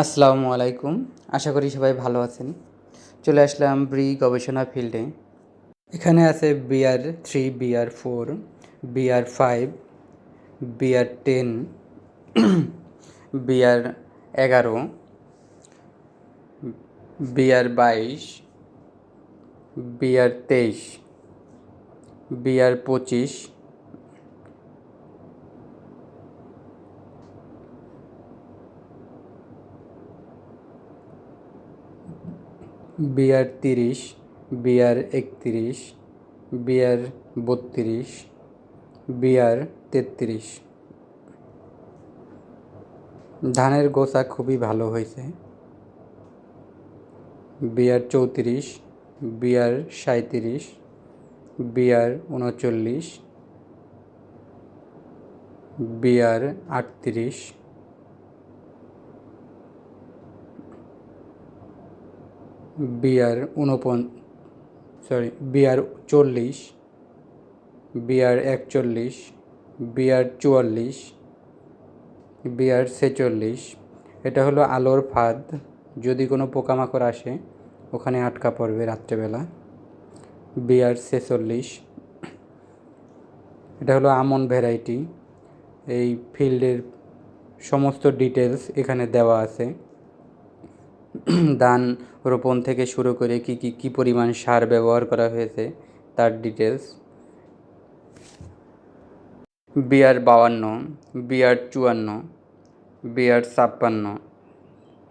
আসসালামু আলাইকুম। আশা করি সবাই ভালো আছেন। চলে আসলাম ব্রি গবেষণা ফিল্ডে। এখানে আছে BR three, BR four, BR five, BR ten, BR এগারো, বিআর বাইশ, বিআর তেইশ, বিআর পঁচিশ বিআর তিরিশ বিআর একত্রিশ বিআর বত্রিশ বিআর তেত্রিশ। ধানের গোছা খুবই ভালো হয়েছে। বিআর চৌত্রিশ বিআর সাঁত্রিশ বিআর উনচল্লিশ বিআর আটত্রিশ। বিআর উনপন সরি বিআর চল্লিশ বিআর একচল্লিশ বিআর চুয়াল্লিশ বিআর ছেচল্লিশ। এটা হলো আলোর ফাঁদ। যদি কোনো পোকামাকড় আসে, ওখানে আটকা পড়বে রাত্রেবেলা। বিআর ছেচল্লিশ। এটা হলো আমন ভ্যারাইটি। এই ফিল্ডের সমস্ত ডিটেলস এখানে দেওয়া আছে। ধান রোপণ থেকে শুরু করে কী কী কী পরিমাণ সার ব্যবহার করা হয়েছে তার ডিটেলস বিআর বাউান্ন বিআর চুয়ান্ন বিআর ছাপ্পান্ন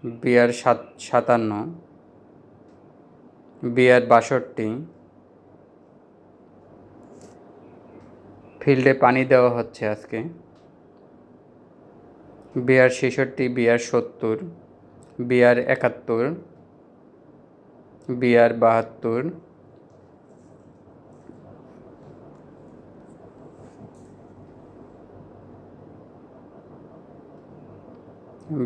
বিআর সাত, সাতান্ন বিআর বাষট্টি। ফিল্ডে পানি দেওয়া হচ্ছে আজকে। বিআর ছেষট্টি বিআর সত্তর। বিআর একাত্তর বিআর বাহাত্তর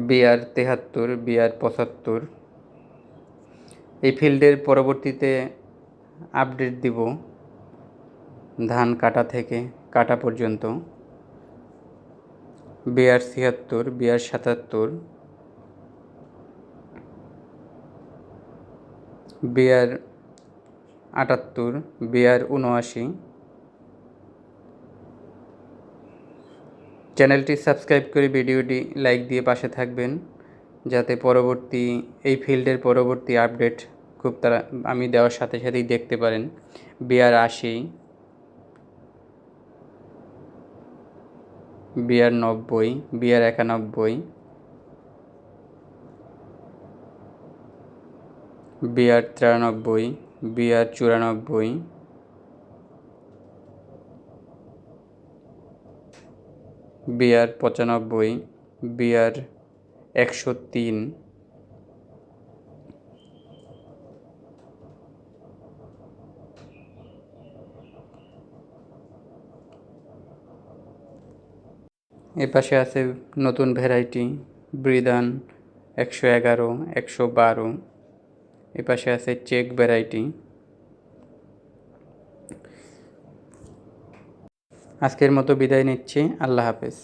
বিআর তেহাত্তর বিআর পঁচাত্তর। এই ফিল্ডের পরবর্তীতে আপডেট দিব ধান কাটা থেকে কাটা পর্যন্ত। বিআর ছিয়াত্তর বিআর সাতাত্তর বিআর আটাত্তর বিআর উনআশি চ্যানেলটি সাবস্ক্রাইব করে ভিডিওটি লাইক দিয়ে পাশে থাকবেন, যাতে পরবর্তী এই ফিল্ডের পরবর্তী আপডেট খুব তারা আমি দেওয়ার সাথে সাথেই দেখতে পারেন। বিআর আশি বিআর নব্বই বিআর একানব্বই বিআর তিরানব্বই বিআর চুরানব্বই। বিআর পঁচানব্বই বিআর একশো তিন। এ পাশে আছে নতুন ভ্যারাইটি ব্রিদান একশো এগারো, একশো বারো। এ পাশে আছে চেক ভ্যারাইটি। আজকের মতো বিদায় নিচ্ছি। আল্লাহ হাফেজ।